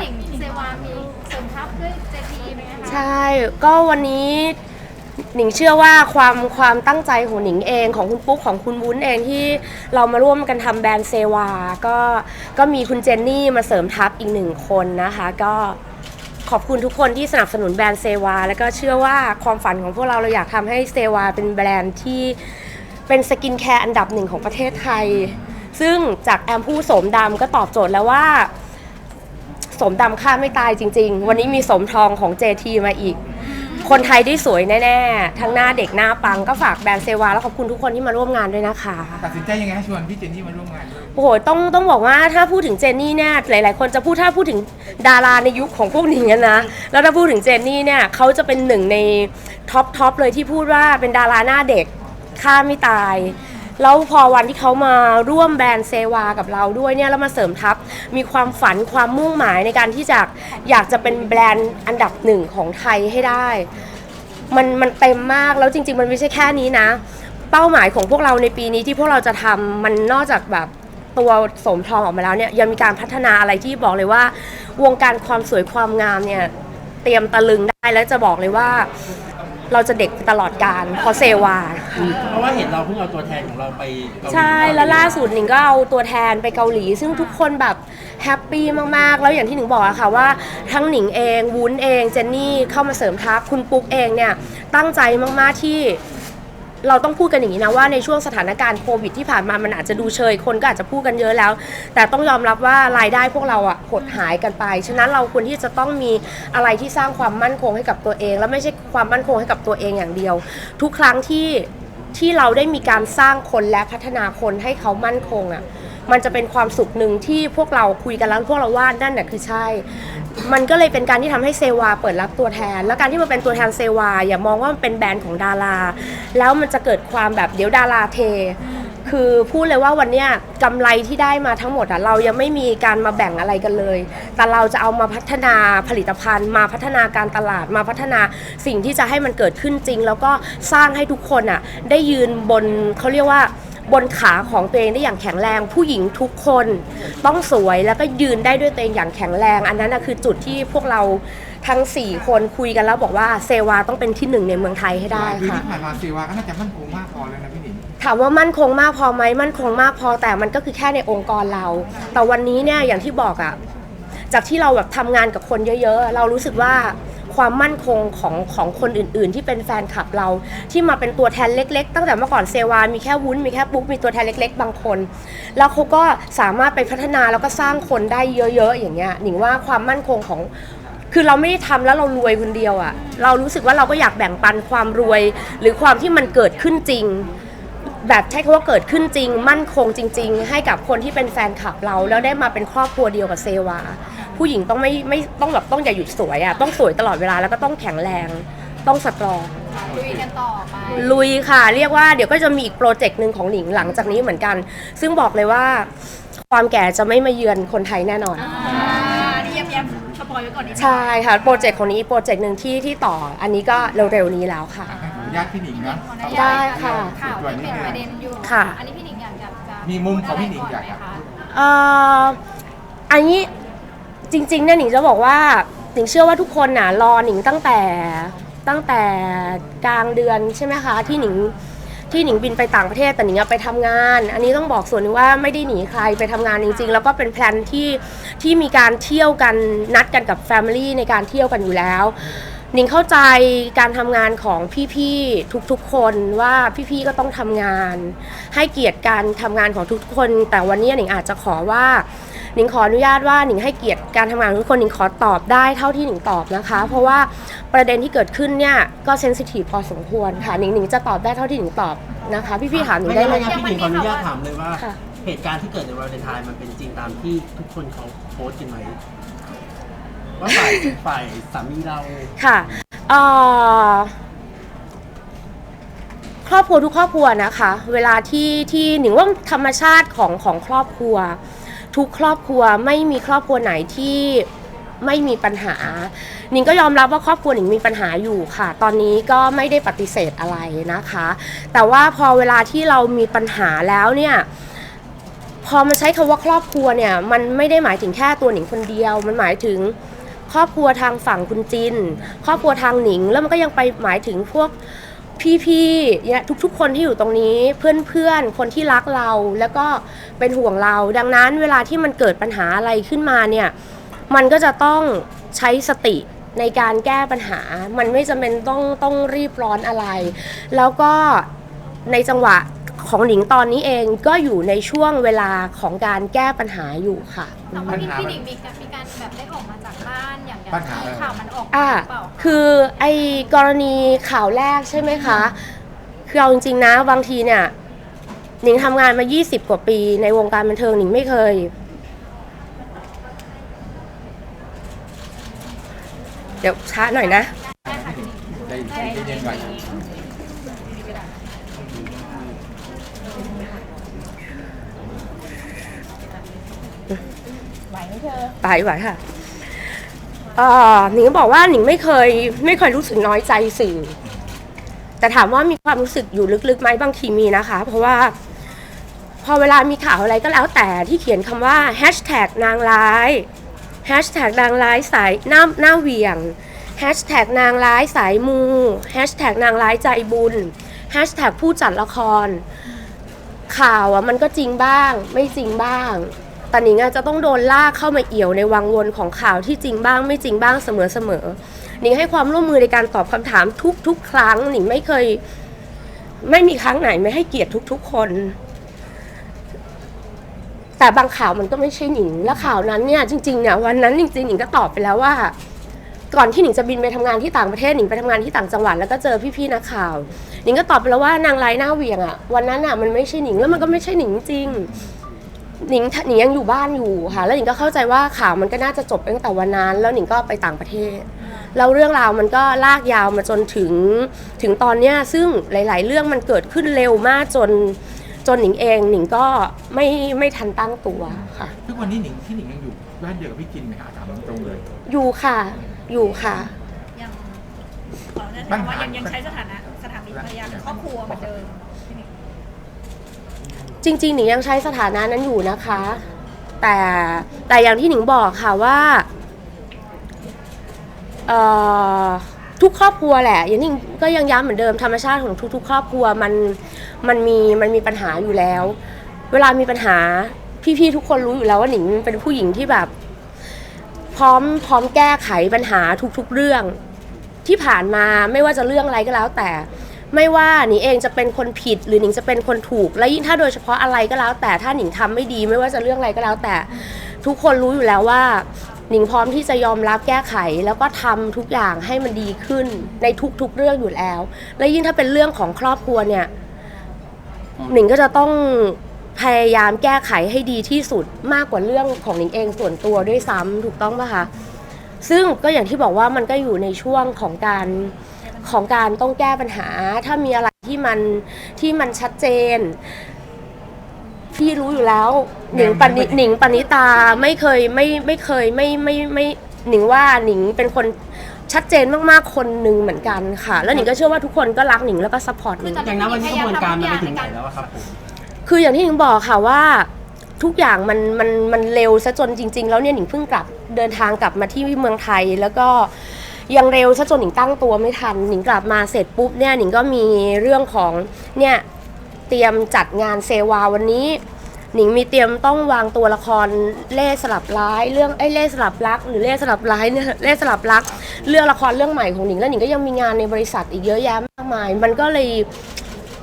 หนิงเซวามีเสริมทัพด้วยเจทีไหมคะใช่ก็วันนี้หนิงเชื่อว่าความความตั้งใจของหนิงเองของคุณปุ๊กของคุณวุ้นเองที่เรามาร่วมกันทำแบรนด์เซวา ก็ก็มีคุณเจนนี่มาเสริมทัพอีกหนึ่งคนนะคะ ก็ขอบคุณทุกคนที่สนับสนุนแบรนด์เซวา แล้วก็เชื่อว่าความฝันของพวกเราเราอยากทำให้เซวาเป็นแบรนด์ที่เป็นสกินแคร์อันดับหนึ่งของประเทศไทย ซึ่งจากแอมพูโสมดำก็ตอบโจทย์แล้วว่า สมดำค่าไม่ตายจริง ๆ วันนี้มีสมทองของ JT มาอีก คนไทยได้สวยแน่ๆ ทั้งหน้าเด็กหน้าปังก็ฝากแบรนด์เซวา แล้วขอบคุณทุกคนที่มาร่วมงานด้วยนะคะ ตัดสินใจยังไงให้ชวนพี่เจนนี่มาร่วมงานด้วย โอ้โห ต้องต้องบอกว่าถ้าพูดถึงเจนนี่เนี่ยหลาย ๆ คนจะพูดถ้าพูดถึงดาราในยุคของพวกนี้นะ แล้วถ้าพูดถึงเจนนี่เนี่ยเขาจะเป็นหนึ่งในท็อปท็อปเลยที่พูดว่าเป็นดาราหน้าเด็กค่าไม่ตาย แล้วพอวันที่เขามาร่วมแบรนด์เซวากับเราด้วยเนี่ยแล้วมาเสริมทัพมีความฝันความมุ่งหมายในการที่จะอยากจะเป็นแบรนด์อันดับหนึ่งของไทยให้ได้ มันมันเต็มมากแล้วจริง ๆ มันไม่ใช่แค่นี้นะ เป้าหมายของพวกเราในปีนี้ที่พวกเราจะทำมันนอกจากแบบตัวสมทองออกมาแล้วเนี่ยยังมีการพัฒนาอะไรที่บอกเลยว่า วงการความสวยความงามเนี่ยเตรียมตะลึงได้แล้วจะบอกเลยว่า เราจะเด็กตลอดการเพราะเซวา เพราะว่าเห็นเราเพิ่งเอาตัวแทนของเราไปเกาหลีใช่แล้วล่าสุดหนิงก็เอาตัวแทนไปเกาหลี ซึ่งทุกคนแบบแฮปปี้มากๆ แล้วอย่างที่หนิงบอกอะค่ะว่าทั้งหนิงเองวุ้นเองเจนนี่เข้ามาเสริมทัพคุณปุ๊กเองเนี่ยตั้งใจมากๆที่ เราต้องพูดกันอย่างนี้นะว่าในช่วงสถานการณ์โควิดที่ผ่านมามันอาจจะดูเชยคนก็อาจจะพูดกันเยอะแล้ว แต่ต้องยอมรับว่ารายได้พวกเราอะหดหายกันไป ฉะนั้นเราควรที่จะต้องมีอะไรที่สร้างความมั่นคงให้กับตัวเอง และไม่ใช่ความมั่นคงให้กับตัวเองอย่างเดียว ทุกครั้งที่ ที่เราได้มีการสร้างคนและพัฒนาคนให้เขามั่นคงอะมันจะเป็นความสุขหนึ่งที่พวกเราคุยกันแล้วพวกเราว่านั่นแหละคือใช่ มันก็เลยเป็นการที่ทำให้เซวาเปิดรับตัวแทน แล้วการที่มันเป็นตัวแทนเซวาอย่ามองว่ามันเป็นแบรนด์ของดารา แล้วมันจะเกิดความแบบเดี๋ยวดาราเท คือพูดเลยว่าวันเนี้ยกำไรที่ได้มาทั้งหมดอะเรายังไม่มีการมาแบ่งอะไรกันเลย แต่เราจะเอามาพัฒนาผลิตภัณฑ์ มาพัฒนาการตลาดมาพัฒนาสิ่งที่จะให้มันเกิดขึ้นจริง แล้วก็สร้างให้ทุกคนอะได้ยืนบนเขาเรียกว่าบนขาของตัวเองได้อย่างแข็งแรง ผู้หญิงทุกคน ต้องสวยแล้วก็ยืนได้ด้วยตัวเองอย่างแข็งแรง อันนั้นนะคือจุดที่พวกเราทั้ง 4 คนคุยกันแล้วบอกว่าเซวาต้องเป็นที่หนึ่งในเมืองไทยให้ได้ปีค่ะ ที่ผ่านมาซีวาก็น่าจะมั่นคงมากพอแล้วนะพี่หนิง ถามว่ามั่นคงมากพอไหมมั่นคงมากพอแต่มันก็คือแค่ในองค์กรเรา แต่วันนี้เนี่ยอย่างที่บอกอะจากที่เราแบบทำงานกับคนเยอะ ๆ เรารู้สึกว่าความมั่นคงของของคนอื่น ๆ ที่เป็นแฟนคลับเรา ที่มาเป็นตัวแทนเล็ก ๆ ตั้งแต่เมื่อก่อนเซวามีแค่วุ้นมีแค่ปุ๊กมีตัวแทนเล็ก ๆ บางคน แล้วเขาก็สามารถไปพัฒนาแล้วก็สร้างคนได้เยอะ ๆ อย่างเงี้ยหนิงว่าความมั่นคงของคือเราไม่ได้ทำแล้วเรารวยคนเดียวอะเรารู้สึกว่าเราก็อยากแบ่งปันความรวย หรือความที่มันเกิดขึ้นจริง แบบใช้คำว่าเกิดขึ้นจริง มั่นคงจริง ๆ ให้กับคนที่เป็นแฟนคลับเรา แล้วได้มาเป็นครอบครัวเดียวกับเซวา ผู้หญิงต้องไม่ไม่ต้องแบบต้องอย่าหยุดสวยอะต้องสวยตลอดเวลาแล้วก็ต้องแข็งแรง ต้องสตรองลุยกันต่อไปลุยค่ะ เรียกว่าเดี๋ยวก็จะมีอีกโปรเจกต์หนึ่งของหนิงหลังจากนี้เหมือนกัน ซึ่งบอกเลยว่า ความแก่จะไม่มาเยือนคนไทยแน่นอน อ่านี่ย้ำย้ำสปอยไว้ก่อนนิดนึง ใช่ค่ะ โปรเจกต์ของนี้อีกโปรเจกต์หนึ่งที่ที่ต่ออันนี้ก็เร็วๆนี้แล้วค่ะให้ขออนุญาตพี่หนิงนะขออนุได้ญาตค่ะข่าวที่เป็นประเด็นอยู่ค่ะ อันนี้พี่หนิงอยากอยากจะมีมุมของพี่หนิงอยากพูดะไรจะก่นไหมคะเอ่ออันนี้จริงๆเนี่ยหนิงจะบอกว่าหนิงเชื่อว่าทุกคนน่ะรอหนิงตั้งแต่ตั้งแต่กลางเดือนใช่ไหมคะที่หนิงที่หนิงบินไปต่างประเทศแต่หนิงอะไปทำงาน อันนี้ต้องบอกส่วนหนึงว่าไม่ได้หนีใครไปทำงานจริง ๆ แล้วก็เป็นแพลนที่ที่มีการเที่ยวกันนัดกันกับแฟมิลี่ในการเที่ยวกันอยู่แล้วห นิงเข้าใจการทำงานของพี่ๆทุกๆคนว่าพี่ๆก็ต้องทำงาน ให้เกียรติการทำงานของทุกคน แต่วันนี้หนิงอาจจะขอว่าหนิงขออนุญาตว่าหนิงให้เกียรติการทำงานของทุกคนหนิงขอตอบได้เท่าที่หนิงตอบนะคะ เพราะว่าประเด็นที่เกิดขึ้นเนี่ยก็เซนซิทีฟพอสมควรค่ะหนิงหนิงจะตอบได้เท่าที่หนิงตอบนะคะ พี่ๆถามหนิงไม่ได้งั้นไหม ไม่งั้นพี่หญิงขออนุญาตถามเลยว่า ค่ะ เหตุการณ์ที่เกิดในวันวาเลนไทน์มันเป็นจริงตามที่ทุกคนเขาโพสต์กันไหม ว่าฝ่ายฝ่ายสามีเราค่ะเอ่อครอบครัวทุกครอบครัวนะคะ เวลาที่ที่หนิงว่าธรรมชาติของของครอบครัว ทุกครอบครัวไม่มีครอบครัวไหนที่ไม่มีปัญหาหนิงก็ยอมรับว่าครอบครัวหนิงมีปัญหาอยู่ค่ะ ตอนนี้ก็ไม่ได้ปฏิเสธอะไรนะคะ แต่ว่าพอเวลาที่เรามีปัญหาแล้วเนี่ยพอมันใช้คำว่าครอบครัวเนี่ยมันไม่ได้หมายถึงแค่ตัวหนิงคนเดียว มันหมายถึง ครอบครัวทางฝั่งคุณจิน ครอบครัวทางหนิง แล้วมันก็ยังไปหมายถึงพวกพี่ๆเนี่ยทุกๆ คนที่อยู่ตรงนี้เพื่อนๆ คนที่รักเราแล้วก็เป็นห่วงเรา ดังนั้นเวลาที่มันเกิดปัญหาอะไรขึ้นมาเนี่ยมันก็จะต้องใช้สติในการแก้ปัญหา มันไม่จำเป็นต้องต้องรีบร้อนอะไร แล้วก็ในจังหวะของหนิงตอนนี้เองก็อยู่ในช่วงเวลาของการแก้ปัญหาอยู่ค่ะ แต่ว่าพี่พี่หนิงมีการมีการแบบได้ออกมา จากบ้านอย่างอย่างปัญหาที่ข่าวมันออกมาอ่าหรือเปล่าคะคือไอ้กรณีข่าวแรกใช่ไหมคะ คือเอาจริงๆนะบางทีเนี่ย หนิงทำงานมา 20 กว่าปี ในวงการบันเทิงหนิงไม่เคย เดี๋ยวช้าหน่อยนะ ได้ค่ะได้ได้เย็นๆก่อนไหวไหวค่ะ เอ่อหนิงก็บอกว่าหนิงไม่เคยไม่เคยรู้สึกน้อยใจสื่อ แต่ถามว่ามีความรู้สึกอยู่ลึกๆไหมบางทีมีนะคะ เพราะว่า พอเวลามีข่าวอะไรก็แล้วแต่ที่เขียนคำว่าแฮชแท็กนางร้ายแฮชแท็กนางร้ายสายหน้าหน้าเหวี่ยงแฮชแท็กนางร้ายสายมูแฮชแท็กนางร้ายใจบุญแฮชแท็กผู้จัดละคร ข่าวอะมันก็จริงบ้าง ไม่จริงบ้าง แต่นิงอะจะต้องโดนลากเข้ามาเอี่ยวในวังวนของข่าวที่จริงบ้างไม่จริงบ้างเสมอเสมอหนิงให้ความร่วมมือในการตอบคำถามทุกๆ ครั้งหนิงไม่เคย ไม่มีครั้งไหนไม่ให้เกียรติทุก ๆ คน แต่บางข่าวมันก็ไม่ใช่หนิง และข่าวนั้นเนี่ยจริงๆเนี่ยวันนั้นจริงๆหนิงก็ตอบไปแล้วว่า ก่อนที่หนิงจะบินไปทำงานที่ต่างประเทศหนิงไปทำงานที่ต่างจังหวัดแล้วก็เจอพี่ๆนักข่าวหนิงก็ตอบไปแล้วว่านางไร้หน้าเวียงอะวันนั้นอะมันไม่ใช่หนิงแล้วมันก็ไม่ใช่หนิงจริง หนิงหนิงยังอยู่บ้านอยู่ค่ะ แล้วหนิงก็เข้าใจว่าข่าวมันก็น่าจะจบตั้งแต่วันนั้น แล้วหนิงก็ไปต่างประเทศ แล้วเรื่องราวมันก็ลากยาวมาจนถึงถึงตอนเนี้ยซึ่งหลาย ๆ เรื่องมันเกิดขึ้นเร็วมากจนจนหนิงเองหนิงก็ไม่ไม่ทันตั้งตัวค่ะ ทุกวันนี้หนิงที่หนิงยังอยู่บ้านเดียวกับพี่จินไหมคะถามตรงๆเลย อยู่ค่ะ อยู่ค่ะ ยังขอแนะปัญนำหาว่ายังยังใช้สถานะสถามีภรรยาเป็นครอบครัวเหมือนเดิมพี่หนิง จริงๆหนิงยังใช้สถานะนั้นอยู่นะคะ แต่แต่อย่างที่หนิงบอกค่ะว่าทุกครอบครัวแหละอย่างที่หนิงก็ยังย้ำเหมือนเดิมธรรมชาติของทุก ๆ ครอบครัวมันมันมีมันมีปัญหาอยู่แล้ว เวลามีปัญหาพี่ๆทุกคนรู้อยู่แล้วว่าหนิงเป็นผู้หญิงที่แบบ พร้อมพร้อมแก้ไขปัญหาทุก ๆ เรื่อง ที่ผ่านมาไม่ว่าจะเรื่องอะไรก็แล้วแต่ ไม่ว่าหนิงเองจะเป็นคนผิดหรือหนิงจะเป็นคนถูก และยิ่งถ้าโดยเฉพาะอะไรก็แล้ว แต่ถ้าหนิงทำไม่ดีไม่ว่าจะเรื่องอะไรก็แล้ว แต่ทุกคนรู้อยู่แล้วว่าหนิงพร้อมที่จะยอมรับแก้ไขแล้วก็ทำทุกอย่างให้มันดีขึ้นในทุกๆเรื่องอยู่แล้ว และยิ่งถ้าเป็นเรื่องของครอบครัวเนี่ยหนิงก็จะต้องพยายามแก้ไขให้ดีที่สุดมากกว่าเรื่องของหนิงเองส่วนตัวด้วยซ้ำถูกต้องปะคะซึ่งก็อย่างที่บอกว่ามันก็อยู่ในช่วงของการ ของการต้องแก้ปัญหา ถ้ามีอะไรที่มันที่มันชัดเจน พี่รู้อยู่แล้ว หนิงปณิหนิงปณิตาไม่เคยไม่ไม่เคยไม่ไม่ไม่หนิงว่าหนิงเป็นคนชัดเจนมากๆคนหนึ่งเหมือนกันค่ะ แล้วหนิงก็เชื่อว่าทุกคนก็รักหนิงแล้วก็ซัพพอร์ตหนิงอย่างนั้นวันนี้กระบวนการมันไปถึงไหนแล้วอะครับผมคืออย่างที่หนิงบอกค่ะว่าทุกอย่างมันมันมันเร็วซะจนจริง ๆ แล้วเนี่ยหนิงเพิ่งกลับเดินทางกลับมาที่เมืองไทยแล้วก็ ยังเร็วซะจนหนิงตั้งตัวไม่ทันหนิงกลับมาเสร็จปุ๊บเนี่ยหนิงก็มีเรื่องของเนี่ยเตรียมจัดงานเซวาวันนี้หนิงมีเตรียมต้องวางตัวละครเล่สลับร้ายเรื่องไอ้เล่สลับรัก หรือเล่สลับร้ายเนี่ยเล่สลับรัก เรื่องละครเรื่องใหม่ของหนิงแล้วหนิงก็ยังมีงานในบริษัทอีกเยอะแยะมากมาย มันก็เลย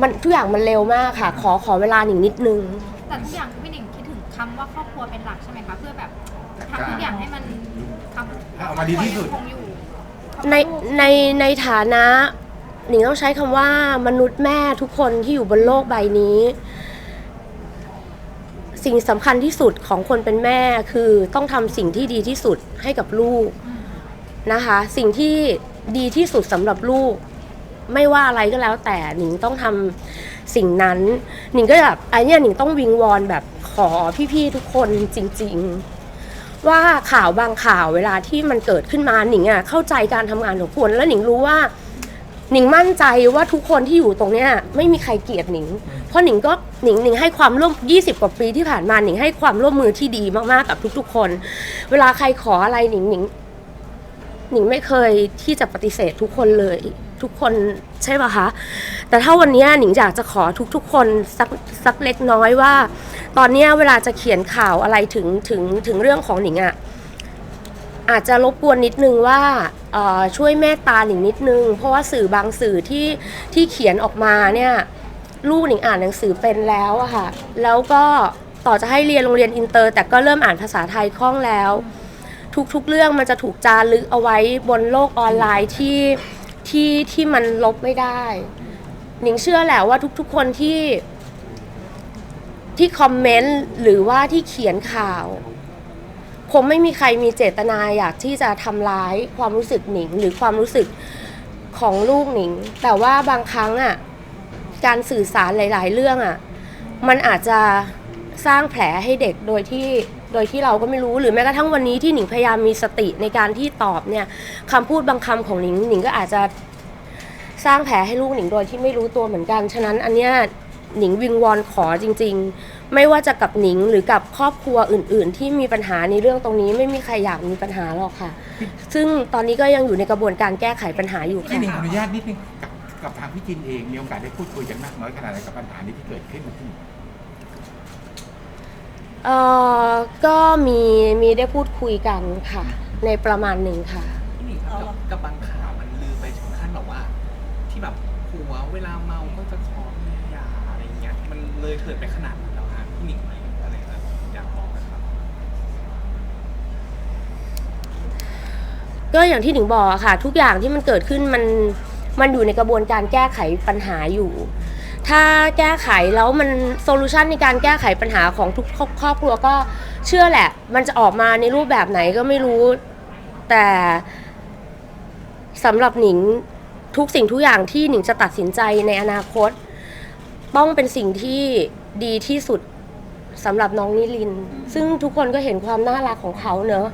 มันทุกอย่างมันเร็วมากค่ะ ขอขอเวลาหนิงนิดนึงแต่ทุกอย่างพี่หนิงคิดถึงคำว่าครอบครัวเป็นหลักใช่ไหมคะเพื่อแบบทำทุกอย่างให้มันทำให้ออกมาดีที่สุดคงอยู่ ในในในฐานะหนิงต้องใช้คำว่ามนุษย์แม่ทุกคนที่อยู่บนโลกใบนี้ สิ่งสำคัญที่สุดของคนเป็นแม่คือต้องทำสิ่งที่ดีที่สุดให้กับลูกนะคะ สิ่งที่ดีที่สุดสำหรับลูก ไม่ว่าอะไรก็แล้วแต่หนิงต้องทำสิ่งนั้น หนิงก็แบบไอเนี้หนิงต้องวิงวอนแบบขอพี่ๆทุกคนจริง ๆ ว่าข่าวบางข่าวเวลาที่มันเกิดขึ้นมาหนิงอะเข้าใจการทำงานของคนแล้วหนิงรู้ว่าหนิงมั่นใจว่าทุกคนที่อยู่ตรงเนี้ยไม่มีใครเกลียดหนิง เพราะหนิงก็หนิงหนิงให้ความร่วม 20 กว่าปีที่ผ่านมาหนิงให้ความร่วมมือที่ดีมากๆกับทุก ๆ คน เวลาใครขออะไรหนิงหนิงหนิงไม่เคยที่จะปฏิเสธทุกคนเลย ทุกคนใช่ป่ะคะ แต่ถ้าวันนี้หนิงอยากจะขอทุกๆ คนสักสักเล็กน้อยว่า ตอนนี้เวลาจะเขียนข่าวอะไรถึงถึงถึงเรื่องของหนิงอะ่ะอาจจะรบกวนนิดนึงว่าช่วยเมตตาหนิงนิดนึง เพราะว่าสื่อบางสื่อที่ที่เขียนออกมาเนี่ยลูกหนิงอ่านหนังสือเป็นแล้วอะค่ะ แล้วก็ต่อจะให้เรียนโรงเรียนอินเตอร์ แต่ก็เริ่มอ่านภาษาไทยคล่องแล้ว ทุกๆเรื่องมันจะถูกจารึกเอาไว้บนโลกออนไลน์ที่ ที่ที่มันลบไม่ได้หนิงเชื่อแหละว่าทุกๆคนที่ ที่คอมเมนต์หรือว่าที่เขียนข่าว คงไม่มีใครมีเจตนาอยากที่จะทำร้ายความรู้สึกหนิง หรือความรู้สึกของลูกหนิง แต่ว่าบางครั้งอะการสื่อสารหลาย ๆ เรื่องอะ มันอาจจะสร้างแผลให้เด็กโดยที่ โดยที่เราก็ไม่รู้หรือแม้กระทั่งวันนี้ที่หนิงพยายามมีสติในการที่ตอบเนี่ยคำพูดบางคำของหนิงหนิงก็อาจจะสร้างแผลให้ลูกหนิงโดยที่ไม่รู้ตัวเหมือนกัน ฉะนั้นอันเนี้ยหนิงวิงวอนขอจริง ๆ ไม่ว่าจะกับหนิงหรือกับครอบครัวอื่น ๆ ที่มีปัญหาในเรื่องตรงนี้ไม่มีใครอยากมีปัญหาหรอกค่ะ ซึ่งตอนนี้ก็ยังอยู่ในกระบวนการแก้ไขปัญหาอยู่พี่ค่ะหนิงขออนุญาตนิดนึงกับกับทางพี่จินเองมีโอกาสได้พูดคุยกันมากน้อยขนาดไหนกับปัญหานี้ที่เกิดขึ้นที่ เอ่อก็มีมีได้พูดคุยกันค่ะ ในประมาณหนึ่งค่ะ พี่หนิงครับกับกับบางข่าวมันลือไปถึงขั้นแบบว่า ที่แบบผัวเวลาเมาก็จะขอเมียหย่าอะไรเงี้ยมันเลยเถิดไปขนาดนั้นแล้วฮะพี่หนิงอะไรอะไรนะอยากบอกนะครับ ก็อย่างที่หนิงบอกอะค่ะ ทุกอย่างที่มันเกิดขึ้นมันมันอยู่ในกระบวนการแก้ไขปัญหาอยู่ ถ้าแก้ไขแล้วมันโซลูชันในการแก้ไขปัญหาของทุกครอบครัวก็เชื่อแหละ มันจะออกมาในรูปแบบไหนก็ไม่รู้ แต่สำหรับหนิงทุกสิ่งทุกอย่างที่หนิงจะตัดสินใจในอนาคต ต้องเป็นสิ่งที่ดีที่สุดสำหรับน้องนิลิน ซึ่งทุกคนก็เห็นความน่ารักของเขาเนอะ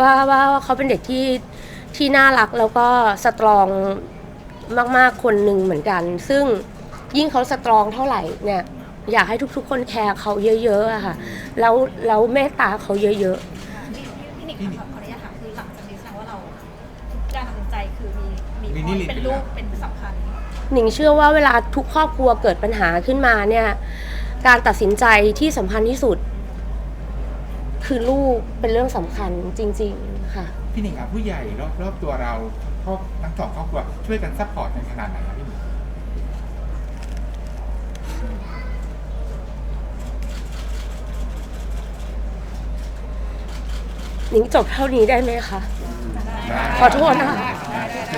ว่าว่าเขาเป็นเด็กที่ที่น่ารักแล้วก็สตรองมาก ๆ คนหนึ่งเหมือนกัน ซึ่ง ยิ่งเขาสตรองเท่าไหร่เนี่ย อยากให้ทุกๆ คนแคร์เขาเยอะๆอะค่ะแล้วแล้วเมตตาเขาเยอะพี่พี่หนิงขอขออนุญาตถามคือหลังจากนี้แสดงว่าเราทุกการตัดสินใจคือมีมีมีนิรินทร์เป็นลูกเป็นสำคัญๆหนิงเชื่อว่าเวลาทุกครอบครัวเกิดปัญหาขึ้นมาเนี่ย การตัดสินใจที่สำคัญที่สุด คือลูกเป็นเรื่องสำคัญจริง ๆค่ะ พี่หนิงครับผู้ใหญ่รอบรอบตัวเราครอบทั้งสองครอบครัวช่วยกันซัพพอร์ตกันขนาดไหนครับพี่หนิง นิงจบเท่านี้ได้ไหมคะ ขอโทษนะคะ โอเค